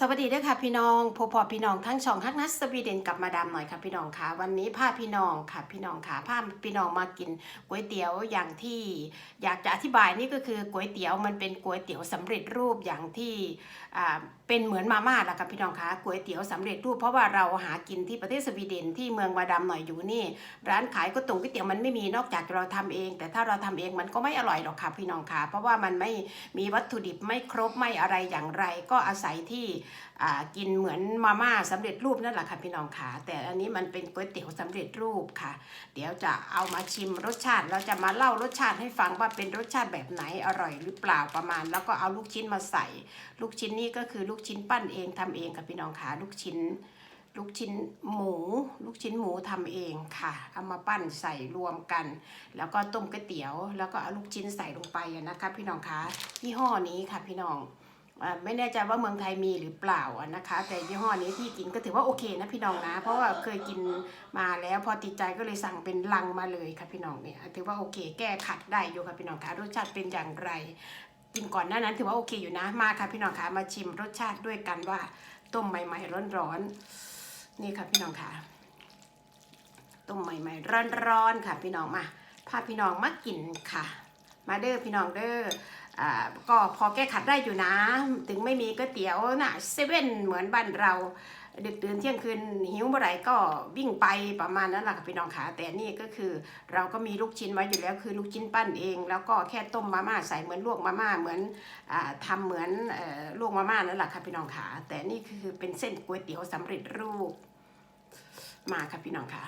สวัสดีด้วยค่ะพี่น้องพบพอพี่น้องทั้งช่องฮักนัสสวีเดนกับมาดามหน่อยค่ะพี่น้องค่ะวันนี้พาพี่น้องค่ะพี่น้องค่ะพาพี่น้องมากินก๋วยเตี๋ยวอย่างที่อยากจะอธิบายนี่ก็คือก๋วยเตี๋ยวมันเป็นก๋วยเตี๋ยวสำเร็จรูปอย่างที่เป็นเหมือนมาม่าละค่ะพี่น้องค่ะก๋วยเตี๋ยวสำเร็จรูปเพราะว่าเราหากินที่ประเทศสวีเดนที่เมืองมาดามหน่อยอยู่นี่ ร้านขายก๋วยตงก๋วยเตี๋ยวมันไม่มีนอกจากเราทำเอง แต่ถ้าเราทำเองมันก็ไม่อร่อยหรอกค่ะพี่น้องค่ะเพราะว่ามันไม่มีวัตถุดิบไม่ครบไม่อะไรอย่างไร ก็อาศัยที่กินเหมือนมาม่าสำเร็จรูปนั่นแหละค่ะพี่น้องค่ะแต่อันนี้มันเป็นก๋วยเตี๋ยวสำเร็จรูปค่ะ เดี๋ยวจะเอามาชิมรสชาติเราจะมาเล่ารสชาติให้ฟังว่าเป็นรสชาติแบบไหนอร่อยหรือเปล่าประมาณ แล้วก็เอาลูกชิ้นมาใส่ ลูกชิ้นนี่ก็คือลูกชิ้นปั้นเองทำเองค่ะพี่น้องค่ะลูกชิ้นลูกชิ้นหมู ลูกชิ้นหมูทำเองค่ะ เอามาปั้นใส่รวมกัน แล้วก็ต้มก๋วยเตี๋ยว แล้วก็เอาลูกชิ้นใส่ลงไปนะคะ พี่น้องคะยี่ห้อนี้ค่ะพี่น้อง ไม่แน่ใจว่าเมืองไทยมีหรือเปล่านะคะ แต่ยี่ห้อนี้ที่กินก็ถือว่าโอเคนะพี่น้องนะ เพราะว่าเคยกินมาแล้วพอติดใจก็เลยสั่งเป็นลังมาเลยค่ะพี่น้องเนี่ยถือว่าโอเค แก้ขัดได้อยู่ค่ะพี่น้องคะรสชาติเป็นอย่างไรกินก่อนหน้านั้นถือว่าโอเคอยู่นะมาค่ะพี่น้องคะมาชิมรสชาติด้วยกันว่าต้มใหม่ ๆ ร้อนๆนี่ค่ะพี่น้องคะต้มใหม่ ๆ ร้อนๆค่ะพี่น้องมาพาพี่น้องมากินค่ะ มาเด้อพี่น้องเด้อ ก็พอแก้ขัดได้อยู่นะ ถึงไม่มีก๋วยเตี๋ยวนะเซเว่นเหมือนบ้านเรา ดึกดื่นเที่ยงคืนหิวเมื่อไหร่ก็วิ่งไปประมาณนั้นแหละค่ะพี่น้องขาแต่นี่ก็คือ เราก็มีลูกชิ้นไว้อยู่แล้วคือลูกชิ้นปั้นเอง แล้วก็แค่ต้มมาม่าใส่เหมือนลวกมาม่าเหมือนอาทำเหมือนอลวกมาม่านั่นแหละค่ะพี่น้องขาแต่นี่คือเป็นเส้นก๋วยเตี๋ยวสำเร็จรูปมาค่ะพี่น้องขา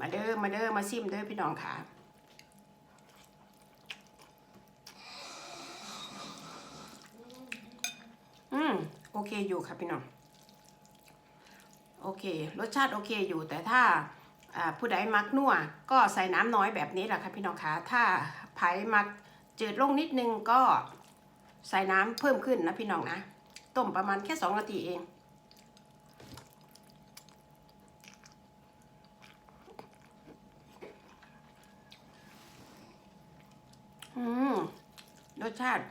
มาเด้อมาเด้อมาซิมเด้อพี่น้องขา อืมโอเคอยู่ค่ะพี่น้องโอเค รสชาติโอเคอยู่แต่ถ้าผู้ใดมักนัวก็ใส่น้ำน้อยแบบนี้แหละค่ะพี่น้องคะถ้าไผ่มักจืดลงนิดนึงก็ใส่น้ำเพิ่มขึ้นนะพี่น้องนะต้มประมาณแค่สองนาทีเองอืมรสชาติ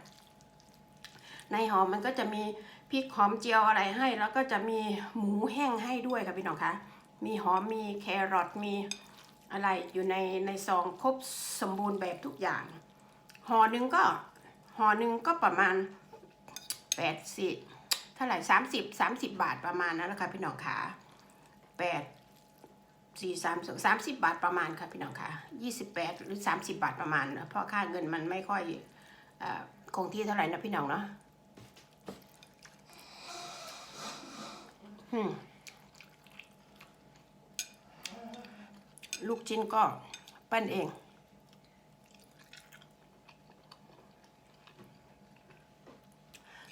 ในหอมมันก็จะมีพริกหอมเจียวอะไรให้ แล้วก็จะมีหมูแห้งให้ด้วยค่ะพี่น้องคะมีหอมมีแครอทมีอะไรอยู่ในในซองครบสมบูรณ์แบบทุกอย่างห่อหนึ่งก็ห่อหนึ่งก็ประมาณแปดสิบเท่าไหร่สามสิบสามสิบบาทประมาณนั้นแหละค่ะพี่น้องคะแปดสี่สามสองสามสิบบาทประมาณค่ะพี่น้องคะยี่สิบแปดหรือสามสิบบาทประมาณ เพราะค่าเงินมันไม่ค่อยอคงที่เท่าไหร่นะพี่น้องเนาะ อืม ลูกชิ้นก็ปั้นเอง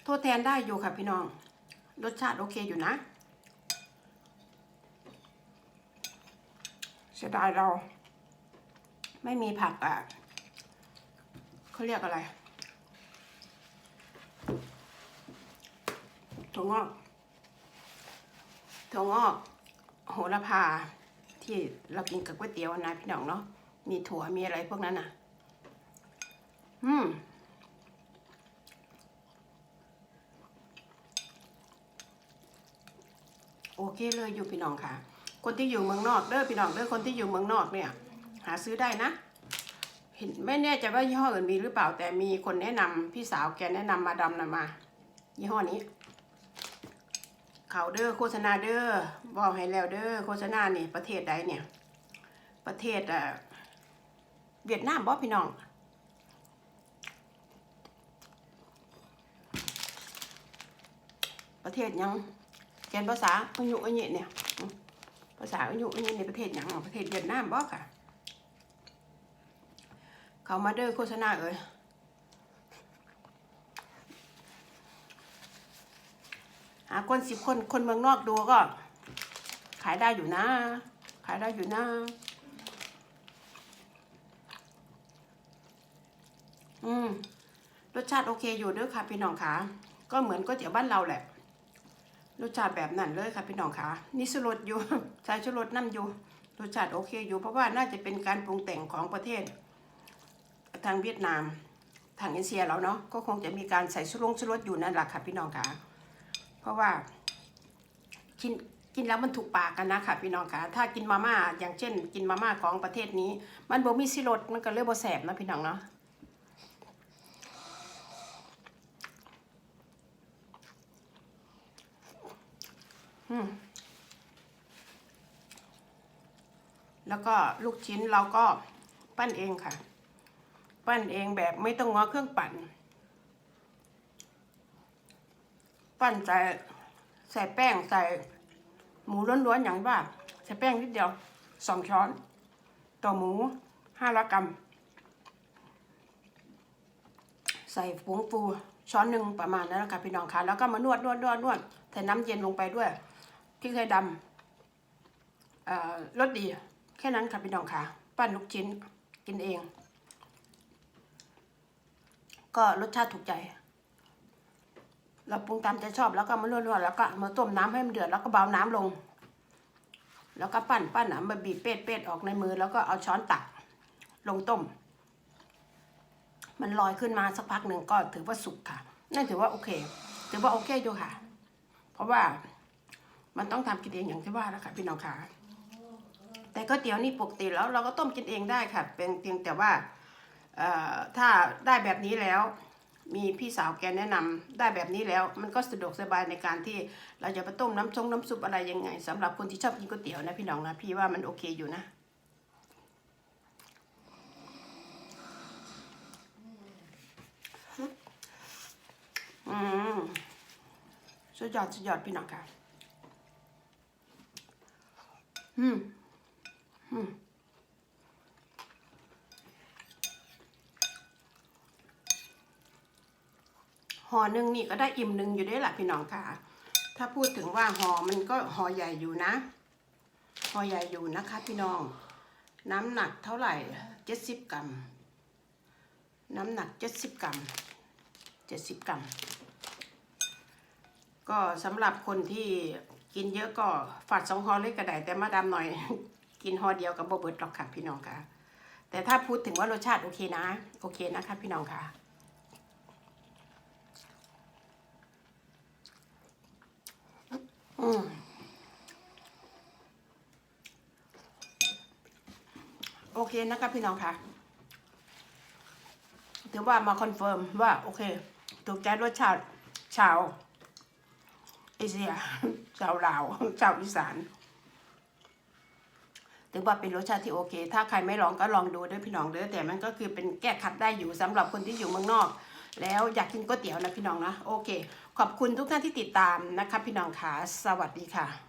โทษแทนได้อยู่ค่ะพี่น้อง รสชาติโอเคอยู่นะเสียดายเรา ไม่มีผักอะเขาเรียกอะไรถั่วงอก ถั่วงอกโหระพาที่เรากินกับก๋วยเตี๋ยวนะพี่น้องเนาะมีถั่วมีอะไรพวกนั้นน่ะ อืมโอเคเลยอยู่พี่น้องค่ะ คนที่อยู่เมืองนอกเด้อพี่น้องเด้อคนที่อยู่เมืองนอกเนี่ย หาซื้อได้นะเห็นไม่แน่ใจว่ายี่ห้ออื่นมีหรือเปล่าแต่มีคนแนะนำพี่สาวแกแนะนำมาดำนะมา ยี่ห้อนี้ เขาเด้อโฆษณาเด้อบอกให้แล้วเด้อโฆษณานี่ประเทศใดเนี่ย ประเทศอะเวียดนามบ่พี่น้องประเทศยังเขียนภาษาอัญุอัญญเนี่ยภาษาอัญุอัญญในประเทศยังประเทศเวียดนามบ่ค่ะ เขามาเด้อโฆษณาเอ้ย หาคนสิบคนคนเมืองนอกดูก็ ขายได้อยู่นะ ขายได้อยู่นะ อืมรสชาติโอเคอยู่เด้วยค่ะพี่น้องคะก็เหมือนก๋วยเตี๋ยวบ้านเราแหละ รสชาติแบบนั้นเลยค่ะพี่น้องคะนี่สุรสอยู่ใส่ชูรสน้ำอยู่ รสชาติโอเคอยู่เพราะว่าน่าจะเป็นการปรุงแต่งของประเทศ ทางเวียดนาม ทางเอเชียแล้วเนาะ ก็คงจะมีการใส่ชูรงชูรสอยู่นั่นแหละค่ะพี่น้องคะ เพราะว่ากินกินแล้วมันถูกปากกันนะค่ะพี่น้องค่ะ ถ้ากินมาม่าอย่างเช่น กินมาม่าของประเทศนี้ มันบ่มีสิรสมันก็เลยบ่แสบนะพี่น้องเนาะแล้วก็ลูกชิ้นเราก็ปั้นเองค่ะ ปั้นเองแบบไม่ต้องง้อเครื่องปั่น ปั้นใส่ใส่แป้งใส่หมูล้วนๆอย่างว่าใส่แป้งนิดเดียวสองช้อน ต่อหมูห้าร้อยกรัม ใส่ผงฟูช้อนหนึ่งประมาณนั้นแหละค่ะพี่น้องคะแล้วก็มานวดนวดนวดนวดใส่น้ำเย็นลงไปด้วยพริกไทยดำอ่อรสดี แค่นั้นค่ะพี่น้องคะปั้นลูกชิ้นกินเอง ก็รสชาติถูกใจ เราปรุงตามใจชอบแล้วก็มานวดๆแล้วก็มาต้มน้ำให้มันเดือดแล้วก็เบาน้ำลง แล้วก็ปั้นปั้นอะมาบีบเป็ดเป็ดออกในมือ แล้วก็เอาช้อนตักลงต้ม มันลอยขึ้นมาสักพักหนึ่งก็ถือว่าสุกค่ะนั่นถือว่าโอเค ถือว่าโอเคอยู่ค่ะ เพราะว่ามันต้องทำกินเองอย่างที่ว่าแล้วค่ะพี่น้องค่ะแต่ก๋วยเตี๋ยวนี่ปกติแล้วเราก็ต้มกินเองได้ค่ะเป็นเพียงแต่ว่าเอ่อถ้าได้แบบนี้แล้ว มีพี่สาวแกแนะนำได้แบบนี้แล้ว มันก็สะดวกสบายในการที่เราจะไปต้มน้ำชงน้ำซุปอะไรยังไงสำหรับคนที่ชอบกินก๋วยเตี๋ยวนะพี่น้องนะพี่ว่ามันโอเคอยู่นะอืมสุดยอดสุดยอดพี่น้องค่ะอืมอืม ห่อหนึ่งนี่ก็ได้อิ่มหนึ่งอยู่ได้ละพี่น้องค่ะ ถ้าพูดถึงว่าห่อมันก็ห่อใหญ่อยู่นะห่อใหญ่อยู่นะคะ พี่น้อง น้ำหนักเท่าไหร่เจ็ดสิบกรัม น้ำหนักเจ็ดสิบกรัมเจ็ดสิบกรัม ก็สำหรับคนที่กินเยอะก็ฝาดสองห่อเล็กกระไดแต่มาดามหน่อย กินห่อเดียวกับโบเบิร์ตหรอกค่ะพี่น้องค่ะแต่ถ้าพูดถึงว่ารสชาติโอเคนะ โอเคนะคะพี่น้องค่ะ อืมโอเคนะคะพี่น้องค่ะ ถือว่ามาคอนเฟิร์มว่าโอเค ถูกใจรสชาติชาวเอเชียชาวลาวชาวอีสานถือว่าเป็นรสชาติที่โอเค ถ้าใครไม่ลองก็ลองดูด้วยพี่น้องเด้อแต่มันก็คือเป็นแก้ขัดได้อยู่สำหรับคนที่อยู่เมืองนอก แล้วอยากกินก๋วยเตี๋ยวนะพี่น้องนะโอเค ขอบคุณทุกท่านที่ติดตามนะคะพี่น้องค่ะ สวัสดีค่ะ